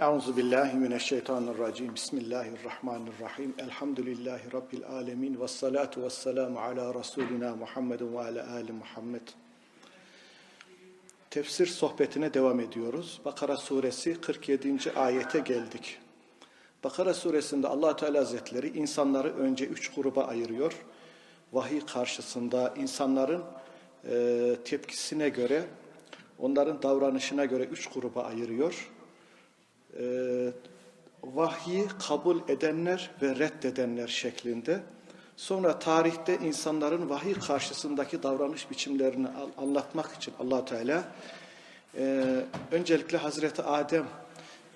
Euzu billahi mineşşeytanirracim. Bismillahirrahmanirrahim. Elhamdülillahi rabbil alamin ve salatu vesselamu ala rasulina Muhammedin ve ala ali Muhammed. Tefsir sohbetine devam ediyoruz. Bakara suresi 47. ayete geldik. Bakara suresinde Allah Teala Hazretleri insanları önce üç gruba ayırıyor. Vahiy karşısında insanların e, tepkisine göre, onların davranışına göre üç gruba ayırıyor e, vahyi kabul edenler ve reddedenler şeklinde. Sonra tarihte insanların vahiy karşısındaki davranış biçimlerini anlatmak için allah Teala e, öncelikle Hazreti Adem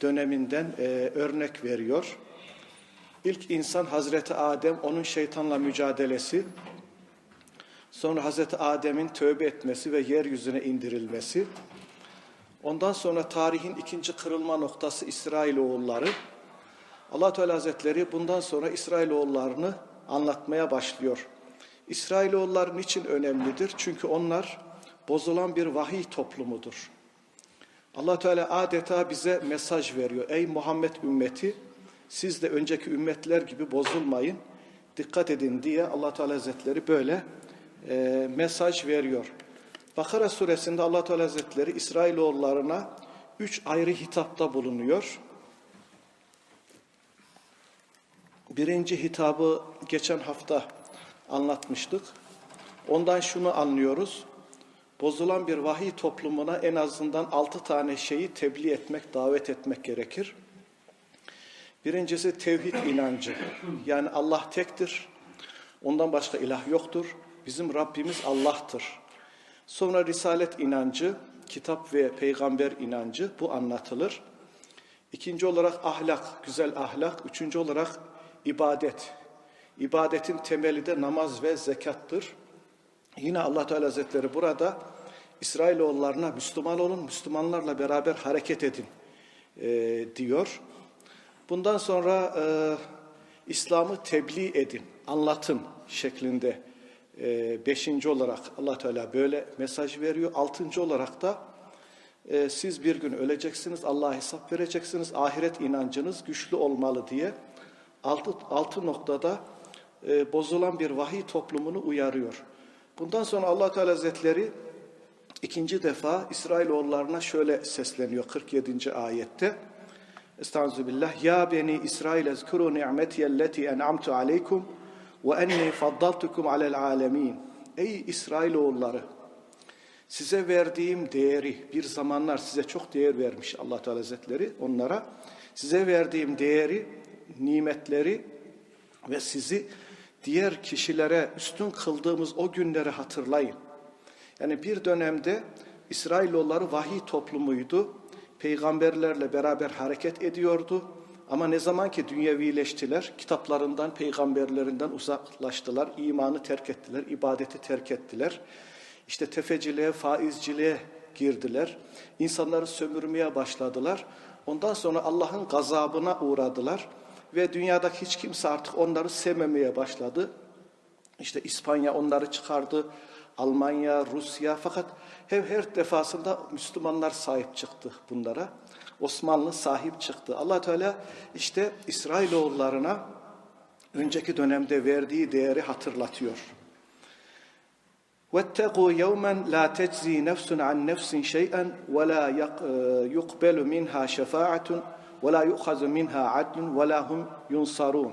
döneminden e, örnek veriyor. İlk insan Hazreti Adem, onun şeytanla mücadelesi, sonra Hazreti Adem'in tövbe etmesi ve yeryüzüne indirilmesi, Ondan sonra tarihin ikinci kırılma noktası İsrailoğulları. allah Teala Hazretleri bundan sonra İsrailoğullarını anlatmaya başlıyor. İsrailoğulları niçin önemlidir? Çünkü onlar bozulan bir vahiy toplumudur. allah Teala adeta bize mesaj veriyor. Ey Muhammed ümmeti siz de önceki ümmetler gibi bozulmayın. Dikkat edin diye allah Teala Hazretleri böyle e, mesaj veriyor. Bakara suresinde Allah Teala Hazretleri İsrailoğullarına üç ayrı hitapta bulunuyor. Birinci hitabı geçen hafta anlatmıştık. Ondan şunu anlıyoruz. Bozulan bir vahiy toplumuna en azından altı tane şeyi tebliğ etmek, davet etmek gerekir. Birincisi tevhid inancı. Yani Allah tektir. Ondan başka ilah yoktur. Bizim Rabbimiz Allah'tır. Sonra risalet inancı, kitap ve peygamber inancı bu anlatılır. İkinci olarak ahlak, güzel ahlak. Üçüncü olarak ibadet. İbadetin temeli de namaz ve zekattır. Yine Allah Teala Hazretleri burada İsrailoğullarına Müslüman olun, Müslümanlarla beraber hareket edin e, diyor. Bundan sonra e, İslam'ı tebliğ edin, anlatın şeklinde e, beşinci olarak allah Teala böyle mesaj veriyor. Altıncı olarak da e, siz bir gün öleceksiniz, Allah'a hesap vereceksiniz, ahiret inancınız güçlü olmalı diye altı, altı noktada e, bozulan bir vahiy toplumunu uyarıyor. Bundan sonra allah Teala Hazretleri ikinci defa İsrailoğullarına şöyle sesleniyor 47. ayette. Estağfirullah. Ya beni İsrail ezkuru ni'metiyelleti en'amtu aleykum ve enni faddaltukum alel alemin. Ey İsrailoğulları size verdiğim değeri bir zamanlar size çok değer vermiş Allah Teala Hazretleri onlara size verdiğim değeri, nimetleri ve sizi diğer kişilere üstün kıldığımız o günleri hatırlayın. Yani bir dönemde İsrailoğulları vahiy toplumuydu. Peygamberlerle beraber hareket ediyordu ama ne zaman ki dünyevileştiler, kitaplarından, peygamberlerinden uzaklaştılar, imanı terk ettiler, ibadeti terk ettiler. İşte tefeciliğe, faizciliğe girdiler. İnsanları sömürmeye başladılar. Ondan sonra Allah'ın gazabına uğradılar ve dünyadaki hiç kimse artık onları sevmemeye başladı. İşte İspanya onları çıkardı, Almanya, Rusya fakat her, her defasında Müslümanlar sahip çıktı bunlara. Osmanlı sahip çıktı. Allah Teala işte İsrailoğullarına önceki dönemde verdiği değeri hatırlatıyor. وَاتَّقُوا يَوْمًا لَا تَجْزِي نَفْسٌ عَنْ نَفْسٍ شَيْئًا وَلَا يُقْبَلُ مِنْهَا شَفَاعَةٌ وَلَا يُؤْخَذُ مِنْهَا عَدْلٌ وَلَا هُمْ يُنْصَرُونَ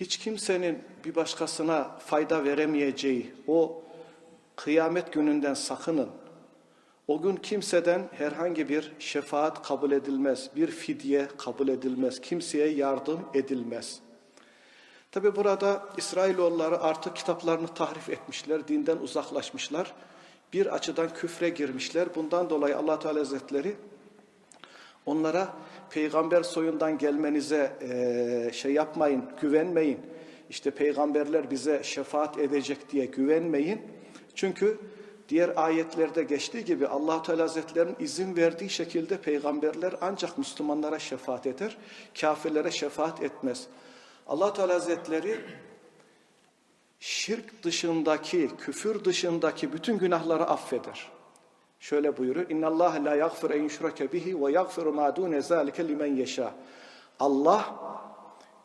Hiç kimsenin bir başkasına fayda veremeyeceği o kıyamet gününden sakının. O gün kimseden herhangi bir şefaat kabul edilmez, bir fidye kabul edilmez, kimseye yardım edilmez. Tabi burada İsrailoğulları artık kitaplarını tahrif etmişler, dinden uzaklaşmışlar. Bir açıdan küfre girmişler. Bundan dolayı allah Teala Hazretleri onlara peygamber soyundan gelmenize e, şey yapmayın, güvenmeyin. İşte peygamberler bize şefaat edecek diye güvenmeyin. Çünkü Diğer ayetlerde geçtiği gibi allah Teala Hazretleri'nin izin verdiği şekilde peygamberler ancak Müslümanlara şefaat eder, kafirlere şefaat etmez. allah Teala Hazretleri şirk dışındaki, küfür dışındaki bütün günahları affeder. Şöyle buyuruyor. İnna Allah la yaghfir en yushrake bihi ve yaghfiru ma dun zalika limen yasha. Allah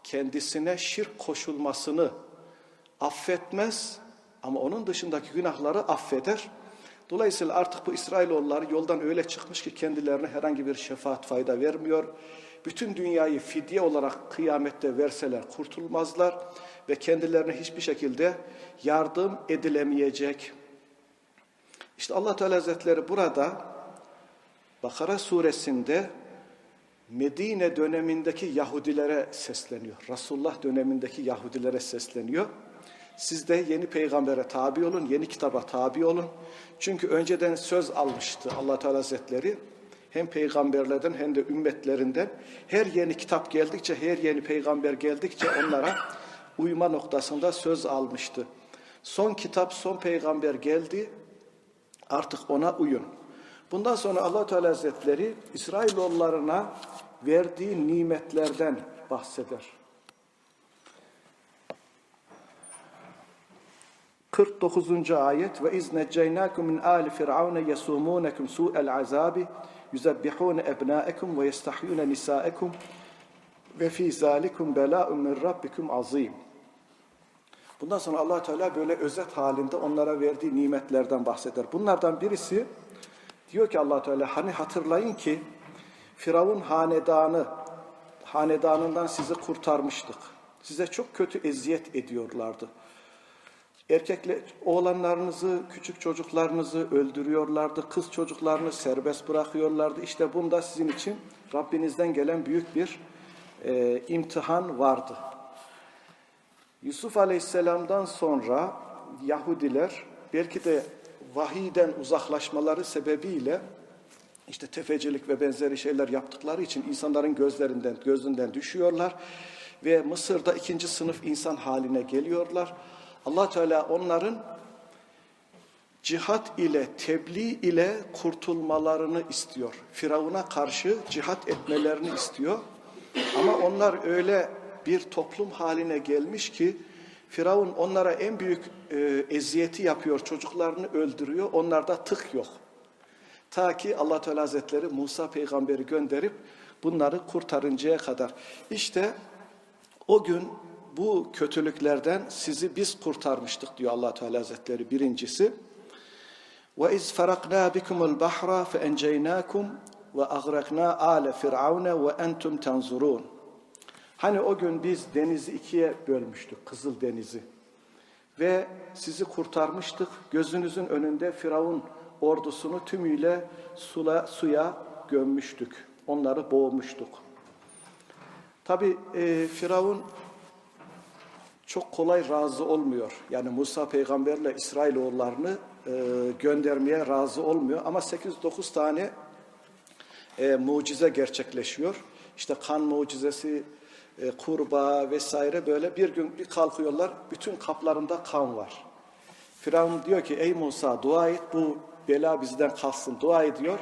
kendisine şirk koşulmasını affetmez ama onun dışındaki günahları affeder. Dolayısıyla artık bu İsrailoğulları yoldan öyle çıkmış ki kendilerine herhangi bir şefaat fayda vermiyor. Bütün dünyayı fidye olarak kıyamette verseler kurtulmazlar ve kendilerine hiçbir şekilde yardım edilemeyecek. İşte Allah Teala Hazretleri burada Bakara suresinde Medine dönemindeki Yahudilere sesleniyor. Resulullah dönemindeki Yahudilere sesleniyor. Siz de yeni peygambere tabi olun, yeni kitaba tabi olun. Çünkü önceden söz almıştı Allah Teala Hazretleri. Hem peygamberlerden hem de ümmetlerinden her yeni kitap geldikçe, her yeni peygamber geldikçe onlara uyma noktasında söz almıştı. Son kitap, son peygamber geldi. Artık ona uyun. Bundan sonra Allah Teala Hazretleri İsrailoğullarına verdiği nimetlerden bahseder. 49. ayet ve iz necceynakum min ali firavun yasumunukum su'el azabi yuzebbihun ebnaekum ve yestahyun nisaekum ve fi zalikum bela'un min rabbikum azim. Bundan sonra Allah Teala böyle özet halinde onlara verdiği nimetlerden bahseder. Bunlardan birisi diyor ki Allah Teala hani hatırlayın ki Firavun hanedanı hanedanından sizi kurtarmıştık. Size çok kötü eziyet ediyorlardı. Erkekle oğlanlarınızı, küçük çocuklarınızı öldürüyorlardı. Kız çocuklarını serbest bırakıyorlardı. İşte bunda sizin için Rabbinizden gelen büyük bir e, imtihan vardı. Yusuf Aleyhisselam'dan sonra Yahudiler belki de vahiyden uzaklaşmaları sebebiyle işte tefecilik ve benzeri şeyler yaptıkları için insanların gözlerinden, gözünden düşüyorlar ve Mısır'da ikinci sınıf insan haline geliyorlar. Allah Teala onların cihat ile, tebliğ ile kurtulmalarını istiyor. Firavuna karşı cihat etmelerini istiyor. Ama onlar öyle bir toplum haline gelmiş ki Firavun onlara en büyük e, eziyeti yapıyor, çocuklarını öldürüyor. Onlarda tık yok. Ta ki Allah Teala Hazretleri Musa peygamberi gönderip bunları kurtarıncaya kadar. İşte o gün bu kötülüklerden sizi biz kurtarmıştık diyor Allah Teala Hazretleri birincisi. Ve iz farakna bikumul bahra fe enceynakum ve agrakna ale firavune ve entum tanzurun. Hani o gün biz denizi ikiye bölmüştük, Kızıl Denizi. Ve sizi kurtarmıştık. Gözünüzün önünde Firavun ordusunu tümüyle sula, suya gömmüştük. Onları boğmuştuk. Tabi e, Firavun çok kolay razı olmuyor. Yani Musa peygamberle İsrailoğullarını e, göndermeye razı olmuyor. Ama 8-9 tane e, mucize gerçekleşiyor. İşte kan mucizesi, e, kurbağa vesaire böyle bir gün bir kalkıyorlar. Bütün kaplarında kan var. Firavun diyor ki ey Musa dua et bu bela bizden kalsın. Dua ediyor.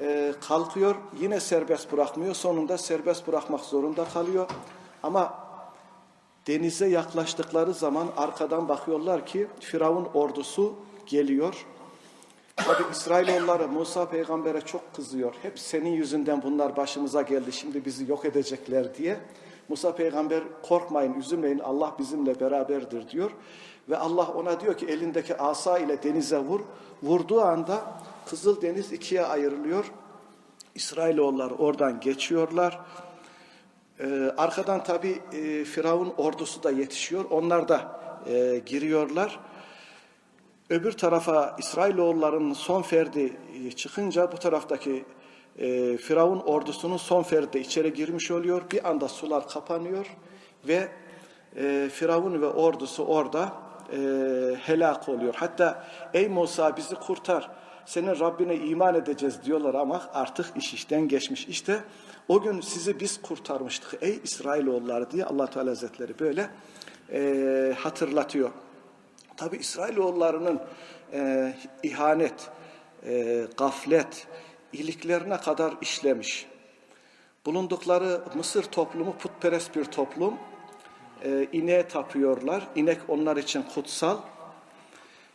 E, kalkıyor yine serbest bırakmıyor. Sonunda serbest bırakmak zorunda kalıyor. Ama denize yaklaştıkları zaman arkadan bakıyorlar ki Firavun ordusu geliyor. Tabi İsrailoğulları Musa peygambere çok kızıyor. Hep senin yüzünden bunlar başımıza geldi. Şimdi bizi yok edecekler diye. Musa peygamber korkmayın, üzülmeyin. Allah bizimle beraberdir diyor. Ve Allah ona diyor ki elindeki asa ile denize vur. Vurduğu anda Kızıl Deniz ikiye ayrılıyor. İsrailoğulları oradan geçiyorlar. Ee, arkadan tabi e, Firavun ordusu da yetişiyor. Onlar da e, giriyorlar. Öbür tarafa İsrailoğullarının son ferdi e, çıkınca bu taraftaki e, Firavun ordusunun son ferdi de içeri girmiş oluyor. Bir anda sular kapanıyor ve e, Firavun ve ordusu orada e, helak oluyor. Hatta ey Musa bizi kurtar senin Rabbine iman edeceğiz diyorlar ama artık iş işten geçmiş. İşte o gün sizi biz kurtarmıştık ey İsrailoğulları diye allah Teala Hazretleri böyle e, hatırlatıyor. Tabi İsrailoğullarının e, ihanet, e, gaflet, iliklerine kadar işlemiş. Bulundukları Mısır toplumu putperest bir toplum. E, ineğe tapıyorlar. İnek onlar için kutsal.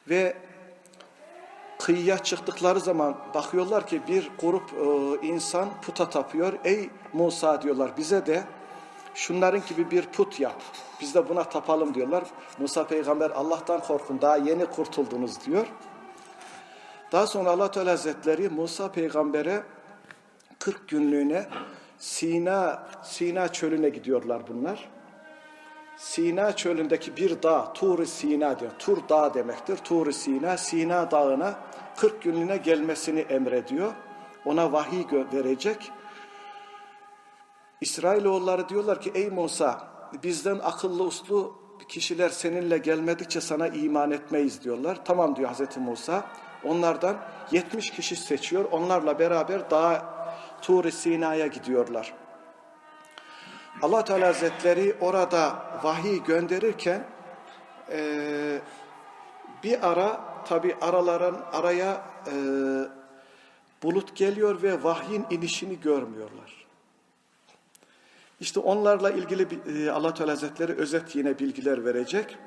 Ve kıyıya çıktıkları zaman bakıyorlar ki bir grup e, insan puta tapıyor. Ey Musa diyorlar bize de şunların gibi bir put yap. Biz de buna tapalım diyorlar. Musa peygamber Allah'tan korkun daha yeni kurtuldunuz diyor. Daha sonra Allah Teala Hazretleri Musa peygambere 40 günlüğüne Sina Sina çölüne gidiyorlar bunlar. Sina çölündeki bir dağ, Tur-i Sina diyor. Tur dağ demektir. Tur-i Sina, Sina dağına 40 günlüğüne gelmesini emrediyor. Ona vahiy verecek. İsrailoğulları diyorlar ki ey Musa bizden akıllı uslu kişiler seninle gelmedikçe sana iman etmeyiz diyorlar. Tamam diyor Hazreti Musa. Onlardan 70 kişi seçiyor. Onlarla beraber dağ Tur-i Sina'ya gidiyorlar. Allah Teala Hazretleri orada vahiy gönderirken eee, bir ara tabi araların araya eee, bulut geliyor ve vahyin inişini görmüyorlar. İşte onlarla ilgili e, Allah Teala Hazretleri özet yine bilgiler verecek.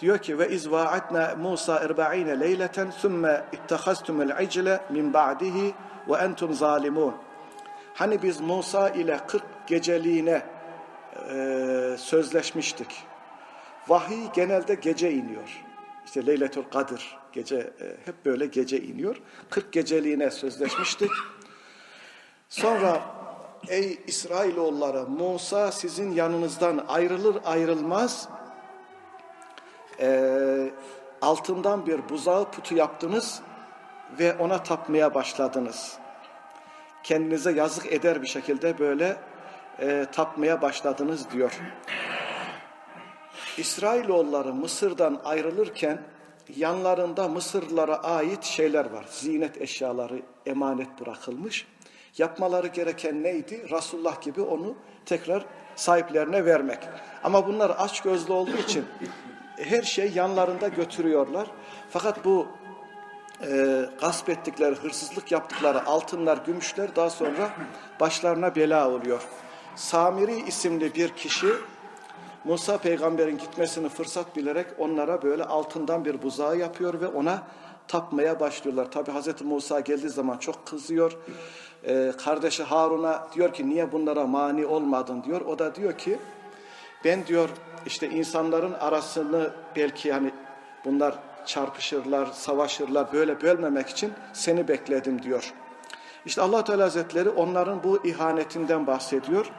Diyor ki ve iz vaatna Musa 40 leyleten thumma ittehastumul icle min ba'dihi ve entum zalimun. Hani biz Musa ile 40 geceliğine e, sözleşmiştik. Vahiy genelde gece iniyor. İşte Leyletül Kadir gece e, hep böyle gece iniyor. 40 geceliğine sözleşmiştik. Sonra ey İsrailoğulları Musa sizin yanınızdan ayrılır ayrılmaz e, altından bir buzağı putu yaptınız ve ona tapmaya başladınız. Kendinize yazık eder bir şekilde böyle e, tapmaya başladınız diyor. İsrailoğulları Mısır'dan ayrılırken yanlarında Mısırlılara ait şeyler var. Zinet eşyaları emanet bırakılmış. Yapmaları gereken neydi? Resulullah gibi onu tekrar sahiplerine vermek. Ama bunlar aç gözlü olduğu için her şey yanlarında götürüyorlar. Fakat bu e, gasp ettikleri, hırsızlık yaptıkları altınlar, gümüşler daha sonra başlarına bela oluyor. Samiri isimli bir kişi Musa peygamberin gitmesini fırsat bilerek onlara böyle altından bir buzağı yapıyor ve ona tapmaya başlıyorlar. Tabi Hazreti Musa geldiği zaman çok kızıyor. Ee, kardeşi Harun'a diyor ki niye bunlara mani olmadın diyor. O da diyor ki ben diyor işte insanların arasını belki yani bunlar çarpışırlar, savaşırlar böyle bölmemek için seni bekledim diyor. İşte Allah Teala Hazretleri onların bu ihanetinden bahsediyor.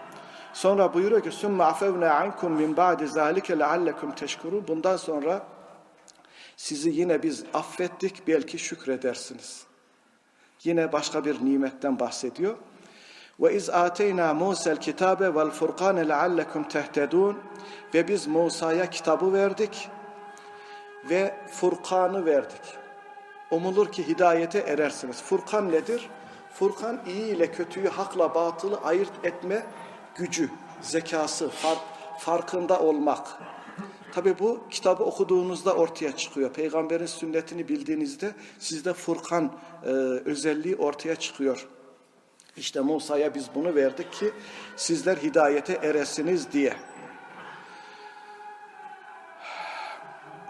Sonra buyuruyor ki sümme afevne ankum min ba'di zalike leallekum teşkurun. Bundan sonra sizi yine biz affettik belki şükredersiniz. Yine başka bir nimetten bahsediyor. Ve iz ateyna Musa'l kitabe vel furqane leallekum tehtedun. Ve biz Musa'ya kitabı verdik ve Furkan'ı verdik. Umulur ki hidayete erersiniz. Furkan nedir? Furkan iyi ile kötüyü, hakla batılı ayırt etme gücü, zekası, fark, farkında olmak. Tabi bu kitabı okuduğunuzda ortaya çıkıyor. Peygamberin sünnetini bildiğinizde sizde Furkan e, özelliği ortaya çıkıyor. İşte Musa'ya biz bunu verdik ki sizler hidayete eresiniz diye.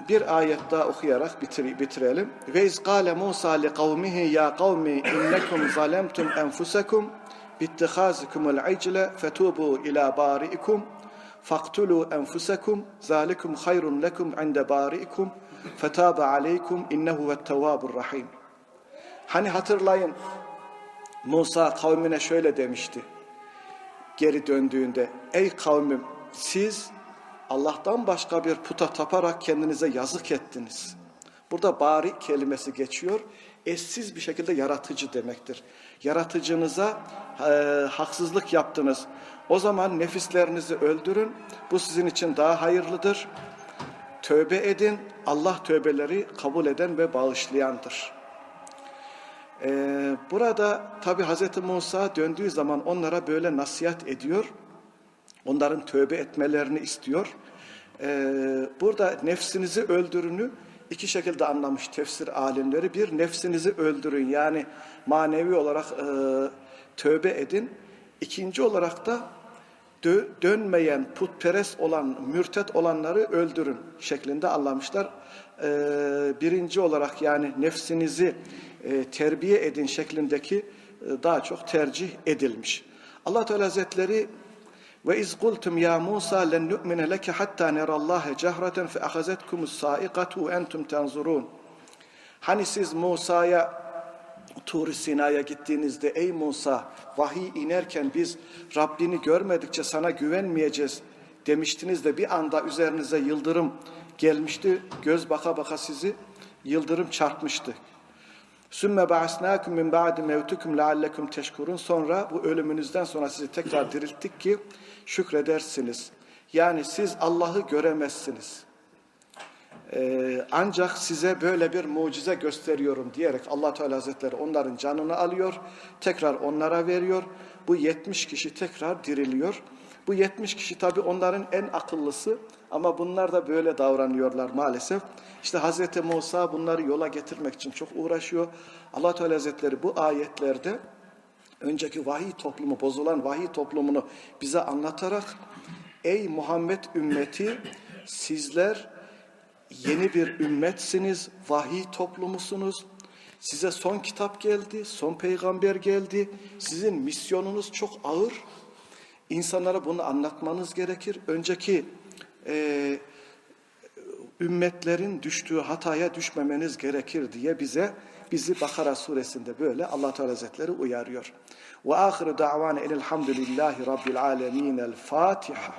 Bir ayet daha okuyarak bitir, bitirelim. Ve iz kâle Musa li kavmihi ya kavmi innekum zalemtum enfusekum bittihazikumul icle fetubu ila bari'ikum faktulu enfusekum zalikum hayrun lekum inde bari'ikum fetabe aleykum innehu vettevvabur rahim. Hani hatırlayın Musa kavmine şöyle demişti geri döndüğünde ey kavmim siz Allah'tan başka bir puta taparak kendinize yazık ettiniz. Burada bari kelimesi geçiyor. Eşsiz bir şekilde yaratıcı demektir. Yaratıcınıza e, haksızlık yaptınız. O zaman nefislerinizi öldürün. Bu sizin için daha hayırlıdır. Tövbe edin. Allah tövbeleri kabul eden ve bağışlayandır. Ee, burada tabi Hz. Musa döndüğü zaman onlara böyle nasihat ediyor. Onların tövbe etmelerini istiyor. Ee, burada nefsinizi öldürünü iki şekilde anlamış tefsir alimleri. Bir, nefsinizi öldürün yani manevi olarak e, tövbe edin. İkinci olarak da dö- dönmeyen, putperest olan, mürtet olanları öldürün şeklinde anlamışlar. e, birinci olarak yani nefsinizi e, terbiye edin şeklindeki e, daha çok tercih edilmiş. Allah Teala Hazretleri ve iz kultum ya Musa len nu'mine leke hatta nerallaha cehreten fe ahazetkumus saikatu ve entum tenzurun. Hani siz Musa'ya Tur Sina'ya gittiğinizde ey Musa vahiy inerken biz Rabbini görmedikçe sana güvenmeyeceğiz demiştiniz de bir anda üzerinize yıldırım gelmişti. Göz baka baka sizi yıldırım çarpmıştı. Sümme ba'asnâkum min ba'di mevtukum leallekum teşkurun. Sonra bu ölümünüzden sonra sizi tekrar dirilttik ki şükredersiniz. Yani siz Allah'ı göremezsiniz. Ee, ancak size böyle bir mucize gösteriyorum diyerek Allah Teala Hazretleri onların canını alıyor, tekrar onlara veriyor. Bu 70 kişi tekrar diriliyor. Bu 70 kişi tabii onların en akıllısı ama bunlar da böyle davranıyorlar maalesef. İşte Hazreti Musa bunları yola getirmek için çok uğraşıyor. Allah Teala Hazretleri bu ayetlerde önceki vahiy toplumu, bozulan vahiy toplumunu bize anlatarak ey Muhammed ümmeti sizler yeni bir ümmetsiniz, vahiy toplumusunuz. Size son kitap geldi, son peygamber geldi. Sizin misyonunuz çok ağır. İnsanlara bunu anlatmanız gerekir. Önceki e, ümmetlerin düştüğü hataya düşmemeniz gerekir diye bize bizi Bakara suresinde böyle Allah Teala Hazretleri uyarıyor. Ve ahiru da'vane elhamdülillahi rabbil alemin el Fatiha.